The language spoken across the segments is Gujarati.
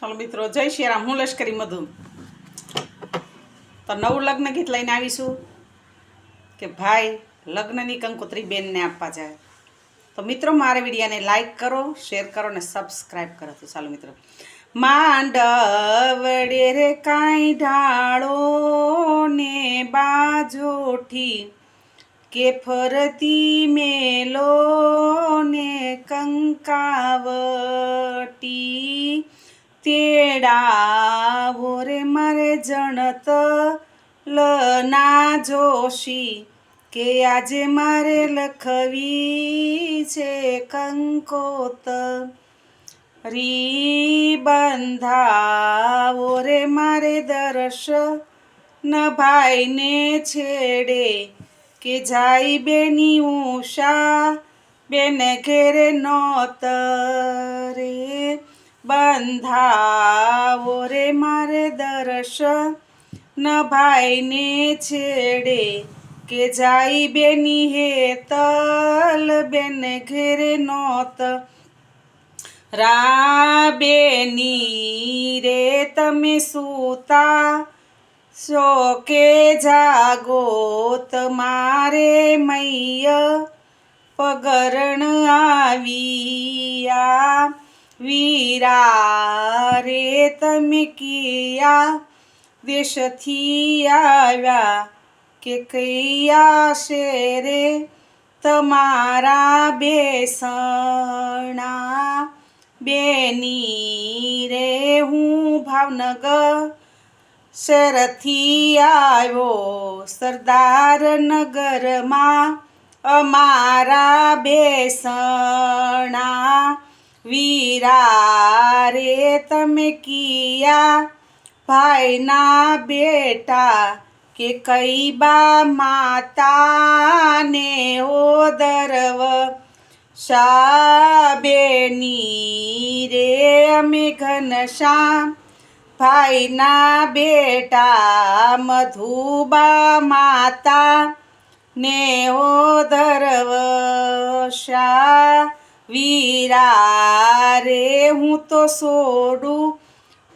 ચાલો મિત્રો, જય શ્રી રામ. હું લશ્કરી મધુ. તો નવું લગ્ન ગીત લઈને આવીશું કે ભાઈ, લગ્નની કંકોત્રી બેનને આપવા જાય. તો મિત્રો, મારા વિડીયાને લાઈક કરો શેર કરો ને સબસ્ક્રાઈબ કરો. તો ચાલો મિત્રો. માંડવડે રે કાંઈ ઢાળો ને બાજોઠી કે ફરતી મેલો ને કંકાવટી તેડાવો રે મારે જણત લના જોશી કે આજે મારે લખવી છે કંકોત. રી બંધાવો રે મારે દર્શ ન ભાઈને છેડે કે જાય બેની ઉષા બેને ઘેરે નોત રે. બંધાવો રે મારે દર્શન. ન ભાઈને છેડે કે જાય બેની હેતલ, બેન ઘેરે નોત. રાબેની રે તમે સૂતા શોકે જાગો તમારે મૈય. પગરણ આવ્યા વીરા રે તમે કિયા, દેશથી આવ્યા કે કૈયા શેરે તમારા બેસણા? બેની રે, હું ભાવનગર શરથી આવ્યો, સરદાર નગરમાં અમારા બેસણા. વીરા રે તમે કિયા? ભાઈના બેટા કે કઈ બા માતાને ઓદરવ શાબેની રે અમે ઘનશ્યામ. ભાઈના બેટા મધુબા માતા ને ઓદરવ શા વીરા રે હું તો સોડું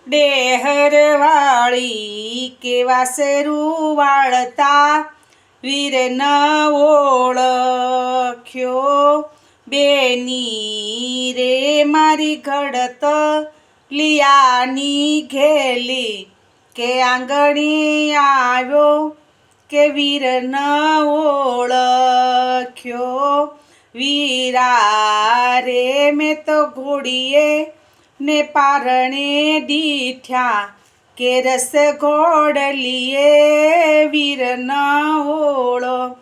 ડેહર વાળી કેવા શેરું વાળતા? વીર ન ઓળખ્યો બેની રે મારી ઘડત લિયાની ઘેલી કે આંગણી આવ્યો કે વીર ન ઓળખ્યો વીરા રે મેં તો ઘોડીએ ને પારણે દીઠ્યા કે રસ ઘોડલીએ વીર ન ઓળો.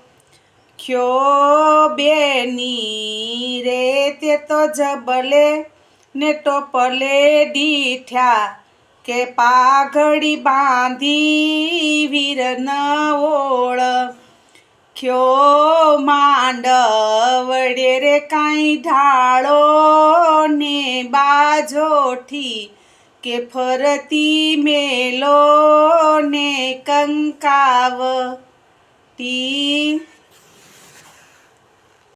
ખ્યો બેની રે તે તો જબલે ને ટોપલે દીઠ્યા કે પાઘડી બાંધી વીર ન ઓળ. ખ્યો માંડવડે રે કાંઈ ઢાળો ને બાજોઠી કે ફરતી મેલો ને કંકાવ ટી